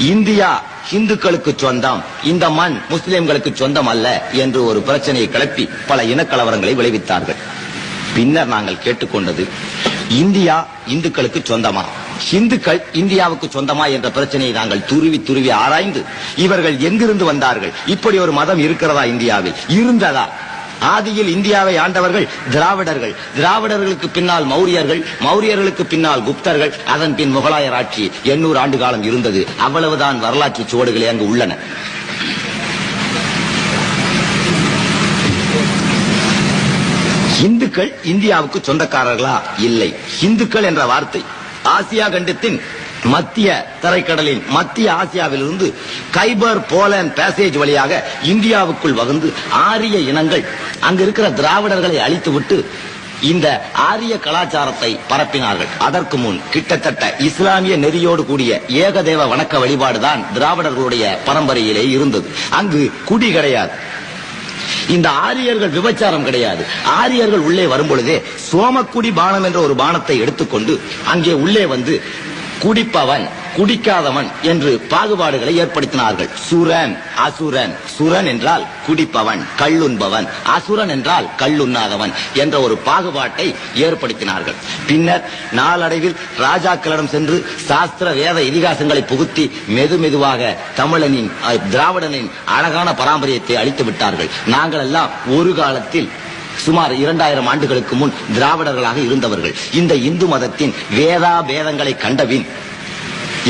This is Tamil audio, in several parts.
இந்தியா இந்துக்களுக்கு சொந்தம். இந்த மண் முஸ்லிம்களுக்கு சொந்தம் அல்ல என்று ஒரு பிரச்சனையை கிளப்பி பல இனக்கலவரங்களை விளைவித்தார்கள். பின்னர் நாங்கள் கேட்டுக்கொண்டது இந்தியா இந்துக்களுக்கு சொந்தமா? இந்துக்கள் இந்தியாவுக்கு சொந்தமா என்ற பிரச்சனையை நாங்கள் துருவி துருவி ஆராய்ந்து இவர்கள் எங்கிருந்து வந்தார்கள்? இப்படி ஒரு மதம் இருக்கிறதா இந்தியாவில்? இருந்ததா? ஆதியில் இந்தியாவை ஆண்டவர்கள் திராவிடர்கள். திராவிடர்களுக்கு பின்னால் மௌரியர்கள் மௌரியர்களுக்கு பின்னால் குப்தர்கள் அதன் பின் முகலாயர் ஆட்சி எண்ணூறு ஆண்டு காலம் இருந்தது. அவ்வளவுதான் வரலாற்று சுவடுகளே அங்கு உள்ளன. இந்துக்கள் இந்தியாவுக்கு சொந்தக்காரர்களா? இல்லை. இந்துக்கள் என்ற வார்த்தை ஆசியா கண்டத்தின் மத்திய தரைக்கடலின் மத்திய ஆசியாவிலிருந்து கைபர் போலன் பேசேஜ் வழியாக இந்தியாவுக்குள் வகுந்து ஆரிய இனங்கள் அங்கு இருக்கிற திராவிடர்களை அழித்துவிட்டு இந்த ஆரிய கலாச்சாரத்தை பரப்பினார்கள். அதற்கு முன் கிட்டத்தட்ட இஸ்லாமிய நெறியோடு கூடிய ஏகதேவ வணக்க வழிபாடுதான் திராவிடர்களுடைய பரம்பரையிலே இருந்தது. அங்கு குடி கிடையாது. இந்த ஆரியர்கள் விபச்சாரம் கிடையாது. ஆரியர்கள் உள்ளே வரும் பொழுதே சோமக்குடி பானம் என்ற ஒரு பானத்தை எடுத்துக்கொண்டு அங்கே உள்ளே வந்து குடிப்பவன் குடிக்காதவன் என்று பாகுபாடுகளை ஏற்படுத்தினார்கள். சுரன் அசுரன். சுரன் என்றால் குடிப்பவன் கள்ளுண்பவன் அசுரன் என்றால் கள்ளுண்ணாதவன் என்ற ஒரு பாகுபாட்டை ஏற்படுத்தினார்கள். பின்னர் நாளடைவில் ராஜாக்களிடம் சென்று சாஸ்திர வேத இதிகாசங்களை புகுத்தி மெது மெதுவாக தமிழனின் திராவிடனின் அழகான பாரம்பரியத்தை அழித்து விட்டார்கள். நாங்கள் எல்லாம் ஒரு காலத்தில் சுமார் இரண்டாயிரம் ஆண்டுகளுக்கு முன் திராவிடர்களாக இருந்தவர்கள். இந்த இந்து மதத்தின் வேதா பேதங்களை கண்டபின்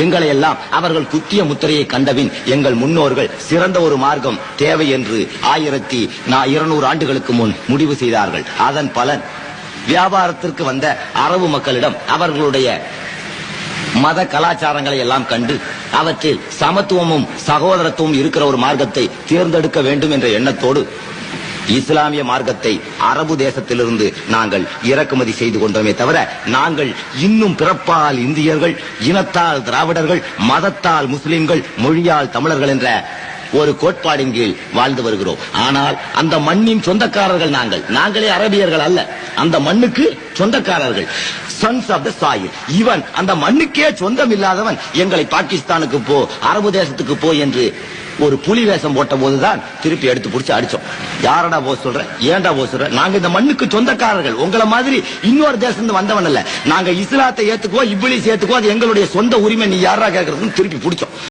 எங்களை எல்லாம் அவர்கள் குத்திய முத்திரையை கண்டபின் எங்கள் முன்னோர்கள் சிறந்த ஒரு மார்க்கம் தேவை என்று ஆயிரத்தி இருநூறு ஆண்டுகளுக்கு முன் முடிவு செய்தார்கள். அதன் பலன் வியாபாரத்திற்கு வந்த அரபு மக்களிடம் அவர்களுடைய மத கலாச்சாரங்களை எல்லாம் கண்டு அவற்றில் சமத்துவமும் சகோதரத்துவம் இருக்கிற ஒரு மார்க்கத்தை தேர்ந்தெடுக்க வேண்டும் என்ற எண்ணத்தோடு இஸ்லாமிய மார்க்கத்தை அரபு தேசத்திலிருந்து நாங்கள் இறக்குமதி செய்து கொண்டோமே தவிர நாங்கள் இன்னும் பிறப்பால் இந்தியர்கள் இனத்தால் திராவிடர்கள் மதத்தால் முஸ்லிம்கள் மொழியால் தமிழர்கள் என்ற ஒரு கோட்பாடின் கீழ் வாழ்ந்து வருகிறோம். ஆனால் அந்த மண்ணின் சொந்தக்காரர்கள் நாங்கள். நாங்களே அரபியர்கள் அல்ல. அந்த மண்ணுக்கு சொந்தக்காரர்கள். சன்ஸ் ஆஃப் த சாயில் இவன் அந்த மண்ணுக்கே சொந்தம் இல்லாதவன். எங்களை பாகிஸ்தானுக்கு போ அரபு தேசத்துக்கு போ என்று ஒரு புலி வேஷம் போட்ட போதுதான் திருப்பி எடுத்து பிடிச்சி அடிச்சோம். யாரடா போ சொல்ற? ஏன்டா போ சொல்ற? நாங்க இந்த மண்ணுக்கு சொந்தக்காரர்கள். உங்களை மாதிரி இன்னொரு தேசம் வந்தவன் இல்ல நாங்க இஸ்லாத்தை ஏத்துக்குவோம் இப்ளீஸ் ஏத்துக்குவோம். அது எங்களுடைய சொந்த உரிமை. நீ யாரா கேட்கறதுன்னு திருப்பி பிடிச்சோம்.